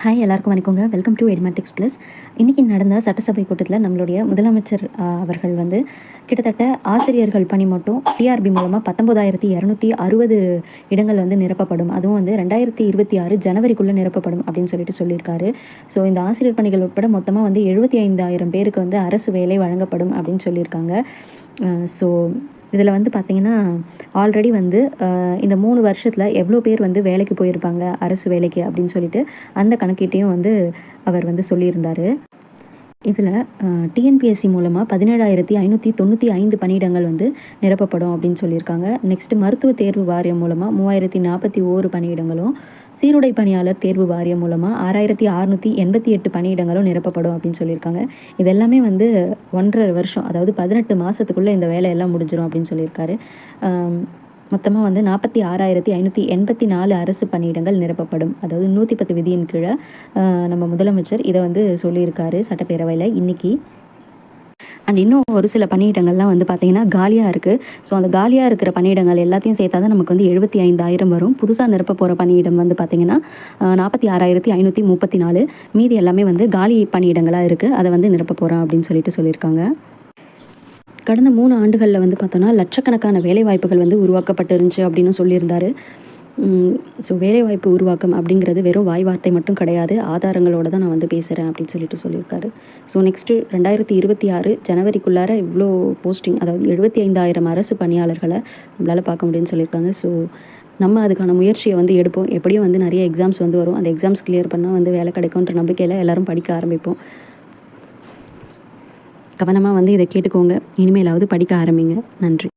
Hi எல்லாருக்கும் வணக்கங்க. Welcome to எட்மெட்டிக்ஸ் plus இன்றைக்கி நடந்த சட்டசபை கூட்டத்தில் நம்மளுடைய முதலமைச்சர் அவர்கள் வந்து கிட்டத்தட்ட ஆசிரியர்கள் பணி மட்டும் டிஆர்பி மூலமாக பத்தொம்போதாயிரத்தி இரநூத்தி அறுபது இடங்கள் வந்து நிரப்பப்படும். அதுவும் வந்து ரெண்டாயிரத்தி இருபத்தி ஆறு ஜனவரிக்குள்ளே நிரப்பப்படும் அப்படின்னு சொல்லிட்டு சொல்லியிருக்காரு. ஸோ இந்த ஆசிரியர் பணிகள் உட்பட மொத்தமாக வந்து எழுபத்தி ஐந்தாயிரம் பேருக்கு வந்து அரசு வேலை வழங்கப்படும் அப்படின்னு சொல்லியிருக்காங்க. ஸோ இதில் வந்து பார்த்திங்கன்னா ஆல்ரெடி வந்து இந்த மூணு வருஷத்தில் எவ்வளோ பேர் வந்து வேலைக்கு போயிருப்பாங்க அரசு வேலைக்கு அப்படின்னு சொல்லிட்டு அந்த கணக்கீட்டையும் வந்து அவர் வந்து சொல்லியிருந்தார். இதில் டிஎன்பிஎஸ்சி மூலமாக பதினேழாயிரத்தி ஐநூற்றி தொண்ணூற்றி ஐந்து பணியிடங்கள் வந்து நிரப்பப்படும் அப்படின்னு சொல்லியிருக்காங்க. நெக்ஸ்ட்டு மருத்துவ தேர்வு வாரியம் மூலமாக மூவாயிரத்தி நாற்பத்தி ஓரு பணியிடங்களும் சீருடை பணியாளர் தேர்வு வாரியம் மூலமாக ஆறாயிரத்தி அறுநூற்றி எண்பத்தி எட்டு பணியிடங்களும் நிரப்பப்படும் அப்படின்னு சொல்லியிருக்காங்க. இது எல்லாமே வந்து ஒன்றரை வருஷம் அதாவது பதினெட்டு மாதத்துக்குள்ளே இந்த வேலையெல்லாம் முடிஞ்சிடும் அப்படின்னு சொல்லியிருக்காரு. மொத்தமாக வந்து நாற்பத்தி ஆறாயிரத்தி ஐநூற்றி எண்பத்தி நாலு அரசு பணியிடங்கள் நிரப்பப்படும். அதாவது நூற்றி பத்து விதியின் கீழே நம்ம முதலமைச்சர் இதை வந்து சொல்லியிருக்காரு சட்டப்பேரவையில். இன்னைக்கு அண்ட் இன்னும் ஒரு சில பணியிடங்கள்லாம் வந்து பார்த்திங்கன்னா காலியாக இருக்குது ஸோ அந்த காலியாக இருக்கிற பணியிடங்கள் எல்லாத்தையும் சேர்த்தா தான் நமக்கு வந்து எழுபத்தி ஐந்தாயிரம் வரும். புதுசாக நிரப்ப போகிற பணியிடம் வந்து பார்த்திங்கன்னா நாற்பத்தி ஆறாயிரத்தி ஐநூற்றி முப்பத்தி நாலு. மீதி எல்லாமே வந்து காலி பணியிடங்களாக இருக்குது அதை வந்து நிரப்ப போகிறோம் அப்படின்னு சொல்லிட்டு சொல்லியிருக்காங்க. கடந்த மூணு ஆண்டுகளில் வந்து பார்த்தோன்னா லட்சக்கணக்கான வேலைவாய்ப்புகள் வந்து உருவாக்கப்பட்டு இருந்துச்சு அப்படின்னு சொல்லியிருந்தாரு. ஸோ வேலைவாய்ப்பு உருவாக்கம் அப்படிங்கிறது வெறும் வாய் வார்த்தை மட்டும் கிடையாது. ஆதாரங்களோட தான் நான் வந்து பேசுகிறேன் அப்படின்னு சொல்லிட்டு சொல்லியிருக்காரு. ஸோ நெக்ஸ்ட்டு ரெண்டாயிரத்தி இருபத்தி ஆறு ஜனவரிக்குள்ளார இவ்வளோ போஸ்டிங் அதாவது எழுபத்தி ஐந்தாயிரம் அரசு பணியாளர்களை நம்மளால் பார்க்க முடியும்னு சொல்லியிருக்காங்க. ஸோ நம்ம அதுக்கான முயற்சியை வந்து எடுப்போம். எப்படியும் வந்து நிறைய எக்ஸாம்ஸ் வந்து வரும். அந்த எக்ஸாம்ஸ் கிளியர் பண்ணால் வந்து வேலை கிடைக்கும்ன்ற நம்பிக்கையில் எல்லாரும் படிக்க ஆரம்பிப்போம். கவனமாக வந்து இதை கேட்டுக்கோங்க. இனிமேலாவது படிக்க ஆரம்பிங்க. நன்றி.